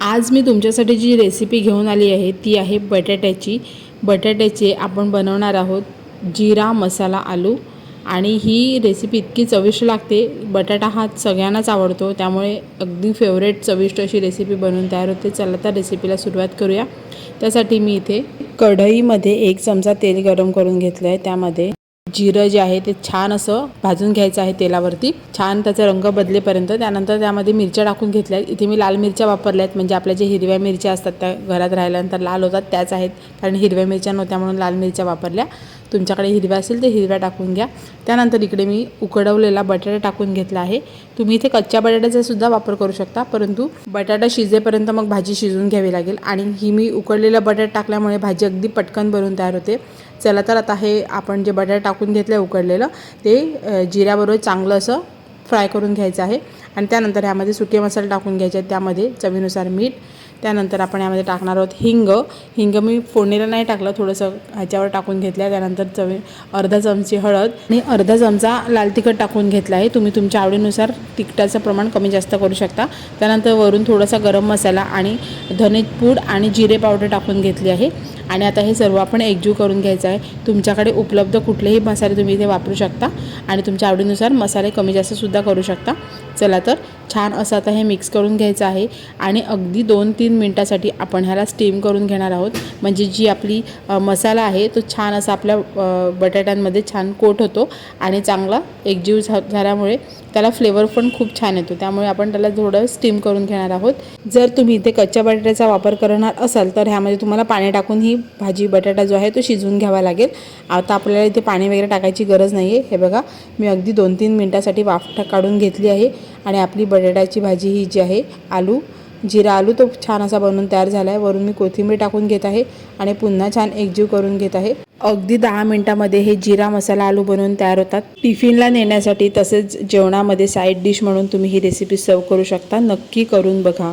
आज मी तुमच्यासाठी जी रेसिपी घेऊन आली आहे ती आहे बटाट्याची. बटाट्याचे आपण बनवणार आहोत जिरा मसाला आलू. आणि ही रेसिपी इतकी चविष्ट लागते. बटाटा हा सगळ्यांनाच आवडतो. त्यामुळे अगदी फेवरेट चविष्ट अशी रेसिपी बनवून तयार होते. चला तर रेसिपीला सुरुवात करूया. त्यासाठी मी इथे कढईमध्ये एक चमचा तेल गरम करून घेतलं आहे त्यामध्ये जिरं जे आहे ते छान असं भाजून घ्यायचं आहे तेलावरती. छान त्याचा रंग बदलेपर्यंत. त्यानंतर त्यामध्ये मिरच्या टाकून घेतल्या. आहेत इथे मी लाल मिरच्या वापरल्या आहेत म्हणजे आपल्या जे हिरव्या मिरच्या असतात त्या घरात राहिल्यानंतर लाल होतात त्याच आहेत. कारण हिरव्या मिरच्या नव्हत्या म्हणून लाल मिरच्या वापरल्या. तुमच्याकडे हिरव्या असेल तर हिरव्या टाकून घ्या. त्यानंतर इकडे मी उकडवलेला बटाटा टाकून घेतला आहे. तुम्ही इथे कच्च्या बटाट्याचा सुद्धा वापर करू शकता परंतु बटाटा शिजेपर्यंत मग भाजी शिजून घ्यावी लागेल. आणि ही मी उकडलेला बटाटा टाकल्यामुळे भाजी अगदी पटकन बनवून तयार होते. चला तर आता हे आपण जे बटाटा टाकून घेतलं आहे उकडलेलं ते जिऱ्याबरोबर चांगलं असं फ्राय करून घ्यायचं आहे. आणि त्यानंतर ह्यामध्ये सुके मसाले टाकून घ्यायचे आहेत त्यामध्ये चवीनुसार मीठ. त्यानंतर आपण यामध्ये टाकणार आहोत हिंग. हिंग मी फोडणीला नाही टाकलं थोडंसं ह्याच्यावर टाकून घेतलं आहे. त्यानंतर चवी अर्धा चमची हळद. आणि अर्धा चमचा लाल तिखट टाकून घेतला आहे. तुम्ही तुमच्या आवडीनुसार तिखटाचं प्रमाण कमी जास्त करू शकता. त्यानंतर वरून थोडासा गरम मसाला आणि धने पूड आणि जिरे पावडर टाकून घेतली आहे. आणि आता हे सर्व आपण एकजीव करून घ्यायचं आहे. तुमच्याकडे उपलब्ध कुठलेही मसाले तुम्ही इथे वापरू शकता आणि तुमच्या आवडीनुसार मसाले कमी जास्तसुद्धा करू शकता. चला तर छान असं आता हे मिक्स करून घ्यायचं आहे आणि अगदी दोन तीन मिनटासाठी आपण ह्याला स्टीम करून घेणार आहोत. म्हणजे जी आपली मसाला आहे तो छान असा आपल्या बटाट्यांमध्ये छान कोट होतो आणि चांगला एकजीव झा झाल्यामुळे त्याला फ्लेवर पण खूप छान येतो. त्यामुळे आपण त्याला थोडं स्टीम करून घेणार आहोत. जर तुम्ही इथे कच्च्या बटाट्याचा वापर करणार असाल तर ह्यामध्ये तुम्हाला पाणी टाकून ही भाजी बटाटा जो आहे तो शिजवून घ्यावा लागेल. आता आपल्याला इथे पाणी वगैरे टाकायची गरज नाही आहे हे बघा मी अगदी दोन तीन मिनटासाठी वाफ काढून घेतली आहे आणि आपली बटाट्याची भाजी ही जी आहे आलू जिरा आलू तो छान असा बनवून तयार झाला आहे वरून मी कोथिंबीर टाकून घेत आहे आणि पुन्हा छान एकजीव करून घेत आहे. अगदी दहा मिनटामध्ये हे जिरा मसाला आलू बनवून तयार होतात. टिफिनला नेण्यासाठी तसेच जेवणामध्ये साईड डिश म्हणून तुम्ही ही रेसिपी सर्व करू शकता. नक्की करून बघा.